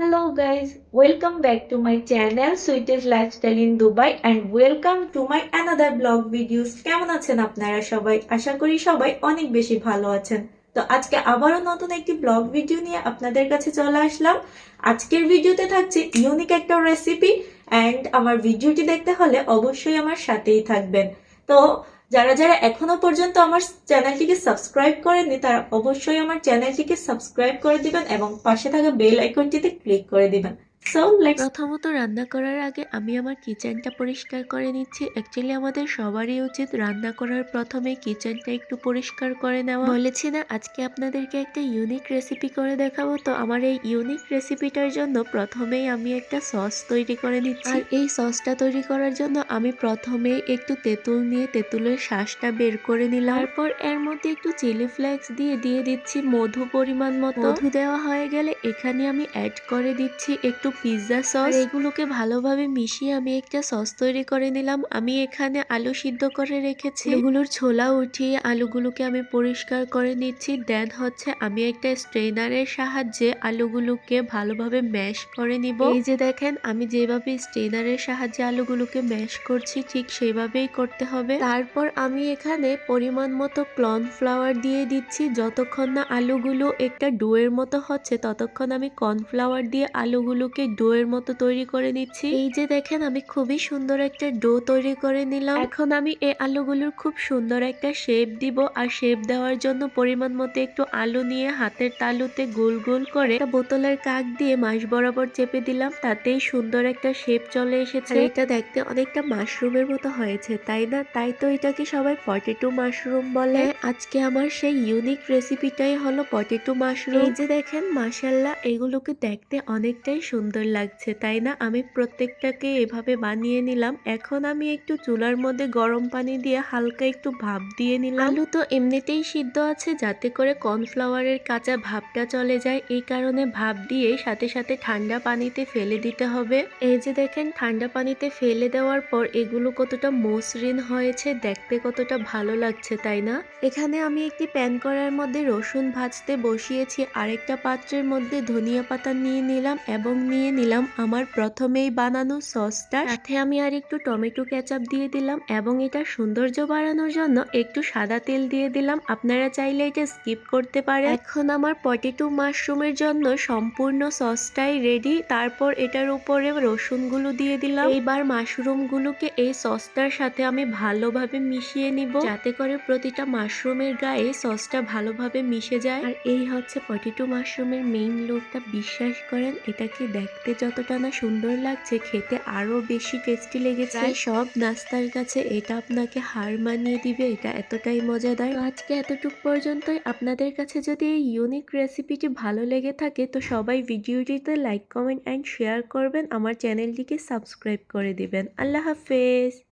Hello guys, welcome back to my channel Sweetest Lifestyle in Dubai and welcome to my another blog videos. কেমন আছেন আপনারা সবাই? আশা করি সবাই অনেক বেশি ভালো আছেন। তো আজকে আবারও নতুন একটি ব্লগ ভিডিও নিয়ে আপনাদের কাছে চলে আসলাম। আজকের ভিডিওতে থাকছে ইউনিক একটা রেসিপি অ্যান্ড আমার ভিডিওটি দেখতে হলে অবশ্যই আমার সাথেই থাকবেন। তো যারা যারা এখনও পর্যন্ত আমার চ্যানেলটিকে সাবস্ক্রাইব করেননি, তারা অবশ্যই আমার চ্যানেলটিকে সাবস্ক্রাইব করে দিবেন এবং পাশে থাকা বেল আইকনটিতে ক্লিক করে দিবেন। প্রথমত রান্না করার আগে আমি আমার কিচেনটা পরিষ্কার করে নিচ্ছি। অ্যাকচুয়ালি আমাদের সবারই উচিত রান্না করার প্রথমে কিচেনটা একটু পরিষ্কার করে নেওয়া। বলেছি না, আজকে আপনাদেরকে একটা ইউনিক রেসিপি করে দেখাবো। তো আমার এই ইউনিক রেসিপিটার জন্য প্রথমেই আমি একটা সস তৈরি করে নিচ্ছি। আর এই সসটা তৈরি করার জন্য আমি প্রথমে একটু তেঁতুল নিয়ে তেঁতুলের শ্বাসটা বের করে নিলাম। তারপর এর মধ্যে একটু চিলি ফ্লেক্স দিয়ে দিয়ে দিচ্ছি মধু পরিমাণ মতো। মধু দেওয়া হয়ে গেলে এখানে আমি অ্যাড করে দিচ্ছি একটু পিৎজা সস এগুলোকে ভালোভাবে মিশিয়ে আমি একটা সস তৈরি করে নিলাম। আমি এখানে আলু সিদ্ধ করে রেখেছি। এগুলোর ছোলা উঠিয়ে আলুগুলোকে আমি পরিষ্কার করে নিচ্ছি। দেন হচ্ছে আমি একটা স্ট্রেনারের সাহায্যে আলুগুলোকে ভালোভাবে ম্যাশ করে নিব। এই যে দেখেন আমি যেভাবে স্ট্রেনারের সাহায্যে আলুগুলোকে ম্যাশ করছি ঠিক সেভাবেই করতে হবে। তারপর আমি এখানে পরিমাণ মতো কর্নফ্লাওয়ার দিয়ে দিচ্ছি। যতক্ষণ না আলুগুলো একটা ডোয়ের মতো হচ্ছে ততক্ষণ আমি কর্নফ্লাওয়ার দিয়ে আলুগুলোকে ডোয়ের মতো তৈরি করে নিচ্ছি। এই যে দেখেন আমি খুবই সুন্দর একটা ডো তৈরি করে নিলাম। এখন আমি এই আলুগুলোর খুব সুন্দর একটা শেপ দিব আর শেপ দেওয়ার জন্য পরিমাণ মতো একটু আলু নিয়ে হাতের তালুতে গোল গোল করে বোতলের কাক দিয়ে মাছ বরাবর চেপে দিলাম তাতেই সুন্দর একটা শেপ চলে এসেছে। এটা দেখতে অনেকটা মাশরুমের মতো হয়েছে তাই না? তাই তো এটাকে সবাই পটেটো মাশরুম বলে। আজকে আমার সেই ইউনিক রেসিপিটাই হলো পটেটো মাশরুম এই যে দেখেন মাশাল্লাহ এগুলোকে দেখতে অনেকটাই সুন্দর লাগছে, তাই না? আমি প্রত্যেকটাকে এভাবে বানিয়ে নিলাম। এখন আমি একটু চুলার মধ্যে গরম পানি দিয়ে হালকা একটু ভাপ দিয়ে নিলাম। আলু তো এমনিতেই সিদ্ধ আছে, যাতে করে কর্নফ্লাওয়ারের কাঁচা ভাবটা চলে যায়। এই কারণে ভাপ দিয়ে সাথে সাথে ঠান্ডা পানিতে ফেলে দিতে হবে। এই যে দেখেন, ঠান্ডা পানিতে ফেলে দেওয়ার পর এগুলো কতটা মসৃণ হয়েছে, দেখতে কতটা ভালো লাগছে, তাই না? এখানে আমি একটি প্যান করার মধ্যে রসুন ভাজতে বসিয়েছি। আরেকটা পাত্রের মধ্যে ধনিয়া পাতা নিয়ে নিলাম এবং নিয়ে নিলাম আমার প্রথমেই বানানো সসটা। সাথে আমি আর একটু টমেটো কেচাপ দিয়ে দিলাম এবং এটা সৌন্দর্য বাড়ানোর জন্য একটু সাদা তেল দিয়ে দিলাম। আপনারা চাইলে এটা স্কিপ করতে পারেন। এখন আমার পটেটো মাশরুমের জন্য সম্পূর্ণ সসটাই রেডি তারপর এটার উপরে রসুনগুলো দিয়ে দিলাম। এইবার মাশরুমগুলোকে এই সসটার সাথে আমি ভালোভাবে মিশিয়ে নিব। যাতে করে প্রতিটা মাশরুমের গায়ে সসটা ভালোভাবে মিশে যায়। আর এই হচ্ছে পটেটো মাশরুমের মেইন লুকটা বিশ্বাস করেন এটাকে দেখতে যতটা না সুন্দর লাগছে, খেতে আরও বেশি টেস্টি লেগেছে। প্রায় সব নাস্তার কাছে এটা আপনাকে হার মানিয়ে দিবে, এটা এতটাই মজাদার। আজকে এতটুক পর্যন্তই। আপনাদের কাছে যদি এই ইউনিক রেসিপিটি ভালো লেগে থাকে, তো সবাই ভিডিওটিতে লাইক কমেন্ট অ্যান্ড শেয়ার করবেন। আমার চ্যানেলটিকে সাবস্ক্রাইব করে দিবেন। আল্লাহ হাফেজ।